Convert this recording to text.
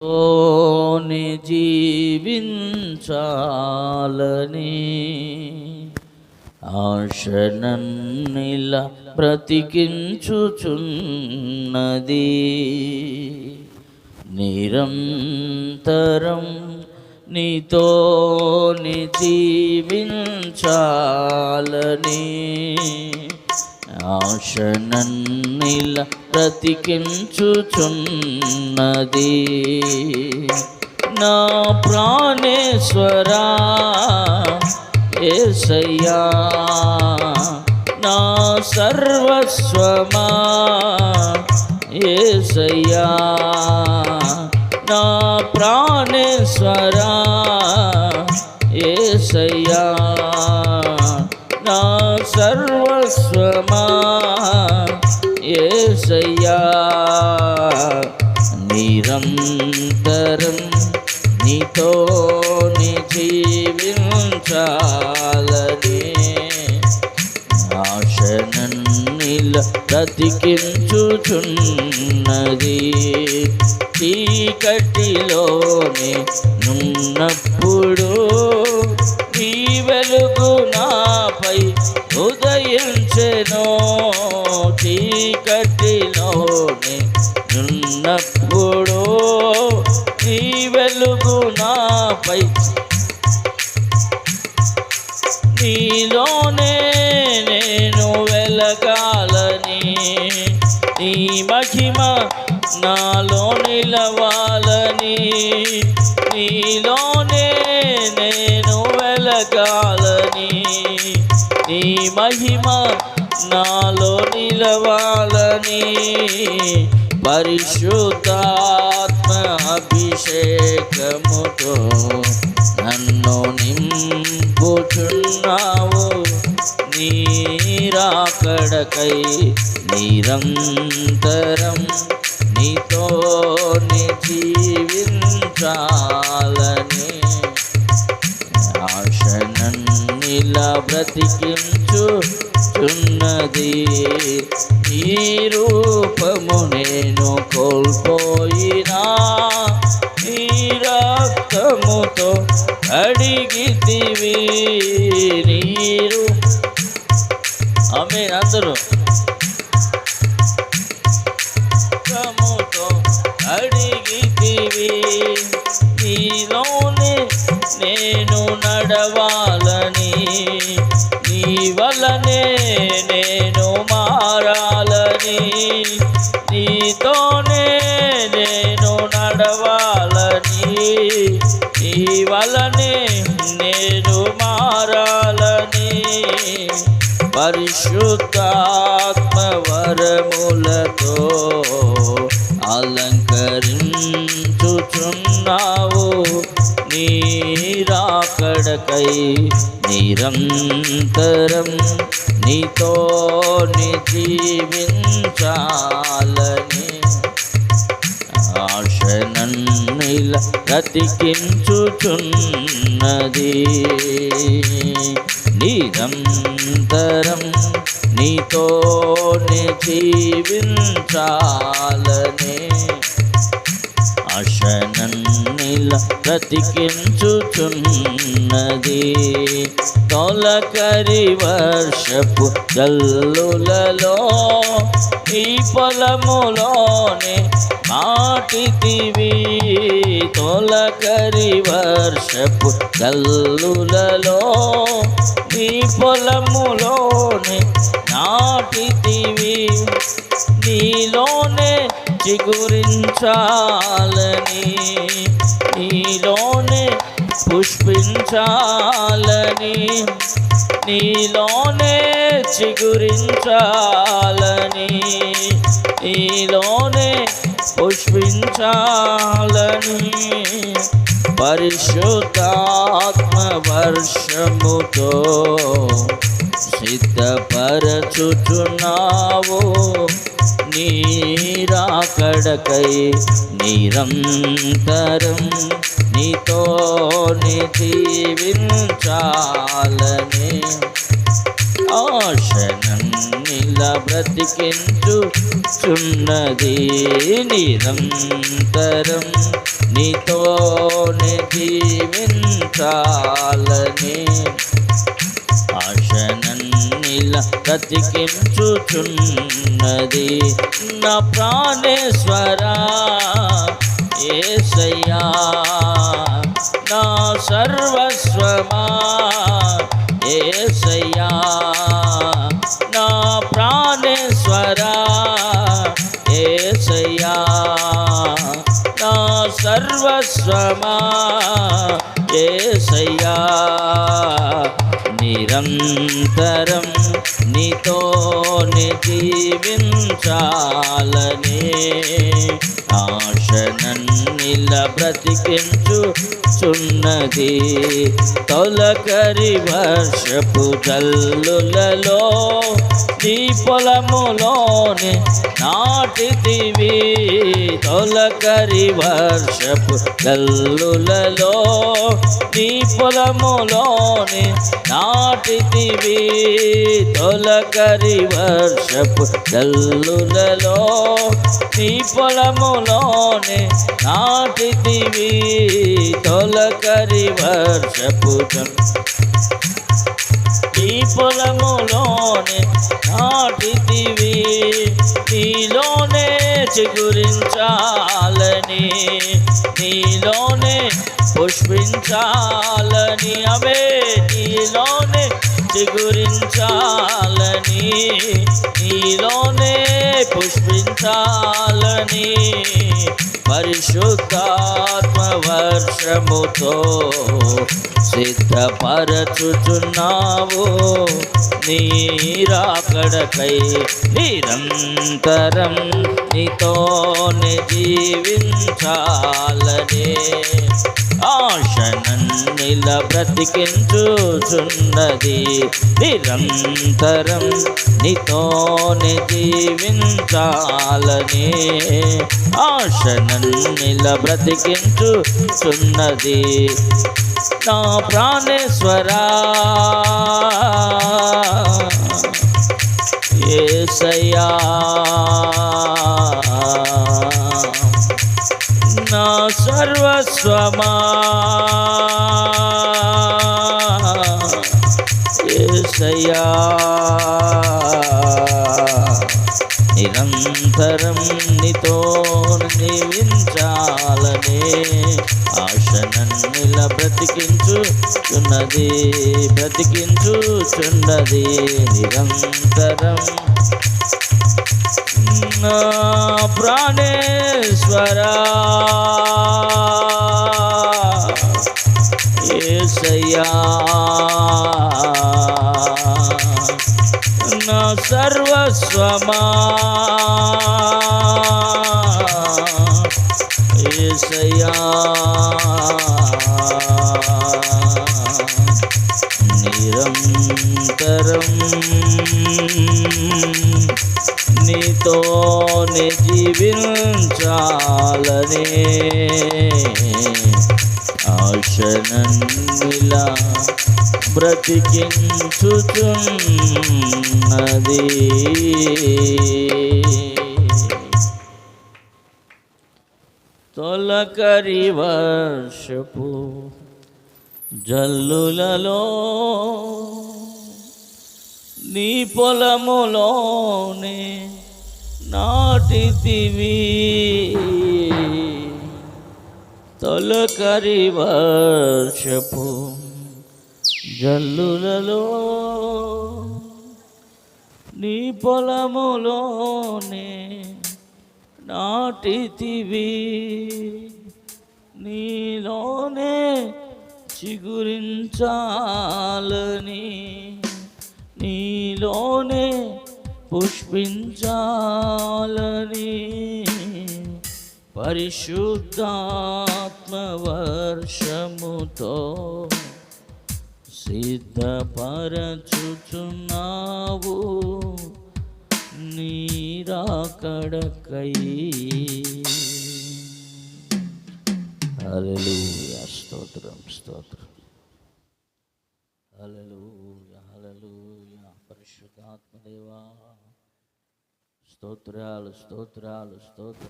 తోని జీవించాలని ఆశనన్నిల ప్రతికించుచున్నది బ్రతికించుచున్నది. నిరంతరం నీతోని జీవించాలని ఆశనన్నిల బ్రతికించుచున్నది నా ప్రాణేశ్వరా ఏసయ్యా నా సర్వస్వమా ఏసయ్యా నా ప్రాణేశ్వరా ఏసయ్యా నా సర్వస్వమా. ఏసయ్యా నిరంతరం నీతో జీవించాలని నాశనన్నిల బ్రతికించుచున్నది. చీకటిలోనే నున్నప్పుడు ఈ వెలుగు నాపై ఉదయించెనో. చీకటిలోనే నున్నప్పుడు నీ వెలుగు నాపై నీలోనే నేను వెలగాలని నీ మహిమ నాలో నిలవాలని నీలోనే నేను వెలగాలని నీ మహిమ నాలో నిలవాలని పరిశుద్ధాత్మ అభిషేకముతో నన్ను నింపుచున్నావు. నీరాకడకై నిరంతరం నీతో జీవించాలని ఆశనన్నిలా బ్రతికించుచున్నది ఈ రూపము నేను కోల్పోయినా ఈ రక్తముతో అడిగితివి నీరు. ఆమె అందరూ. రక్తముతో అడిగితివి నీలోనే నేను నడవాలని వలనే నేను మారాలని. నీతోనే నేను నడవాలని. నీ వలనే నేను మారాలని. పరిశుద్ధాత్మ వరములతో అలంకరించుచున్నావు. నీరాకడకై నిరంతరం నీతో జీవించాలని ఆశనన్నిల బ్రతికించుచున్నది. నిరంతరం నీతో జీవించాలని ఇలా బ్రతికించుచున్నది. తొలకరి వర్షపు జల్లులలో ఈ పొలములోనే మాటితివి తొలకరి వర్షపు జల్లులలో ఈ పొలములోనే నాటితివి నీలోనే చిగురించాలని నీలోనే పుష్పించాలని నీలోనే చిగురించాలని నీలోనే పుష్పించాలని. పరిశుద్ధాత్మ వర్షముతో సిద్ధపరచుచున్నావు నీ నీరాకడకై నిరంతరం నీతో జీవించాలని ఆశనం ఇలా బ్రతికించుచున్నది నిరంతరం నీతోనే జీవించాలని ఇలా బ్రతికించుచున్నది. నా ప్రాణేశ్వరా ఏసయ్యా నా సర్వస్వమా ఏసయ్యా నా ప్రాణేశ్వరా ఏసయ్యా నా సర్వస్వమా ఏసయ్యా నిరంతరం నీతోనే జీవించాలనే ఆశనన్నిల బ్రతికించు చున్నది తొలకరి వర్షపు జల్లులలో నీ పొలములోని నాటితివి. తొలకరి వర్షపు జల్లులలో నీ నా నాటితివి తొలకరి వర్షపు జల్లులలో నీ పొలములోనే నాటితివి. తొలకరి వర్షపు జల్లు నీ పొలములోనే నాటితివి. నీలోనే చిగురించాలని నీలోనే పుష్పించాలని అవే నీలోనే చిగురించాలని నీలోనే పుష్పించాలని పరిశుద్ధాత్మ వర్షముతో సిద్ధపరచుచున్నావు. నీరాకడకై నిరంతరం నీతోనే జీవించాలనే ఆశనన్నిల బ్రతికించుచున్నది నిరంతరం నీతోనే జీవించాలని ఆశనన్నిల బ్రతికించుచున్నది నా ప్రాణేశ్వరా. ఏసయ్యా. నా సర్వస్వమా. ఏసయ్యా నిరంతరం నీతో జీవించాలనే ఆశనన్నిల బ్రతికించుచున్నది బ్రతికించుచున్నది. నిరంతరం ప్రాణేశ్వరా. ఏసయ్యా నా సర్వస్వమా. ఏసయ్యా నిరంతరం నీతోనే జీవించాలని ఆశనన్నిలా బ్రతికించుచున్నది. తొలకరి వర్షపు జల్లులలో నీ పొలములోనే నాటితివి. తొలకరి వర్షపు జల్లులలో నీ పొలములోనే నాటితివి. నీలోనే చిగురించాలని నీలోనే పుష్పించాలని పరిశుద్ధాత్మ వర్షముతో సిద్ధపరచుచున్నావు. నీరాకడకై. హల్లెలూయా. స్తోత్రం స్తోత్రం. ఆత్మదేవా స్తోత్రాలు స్తోత్రాలు స్తోత్ర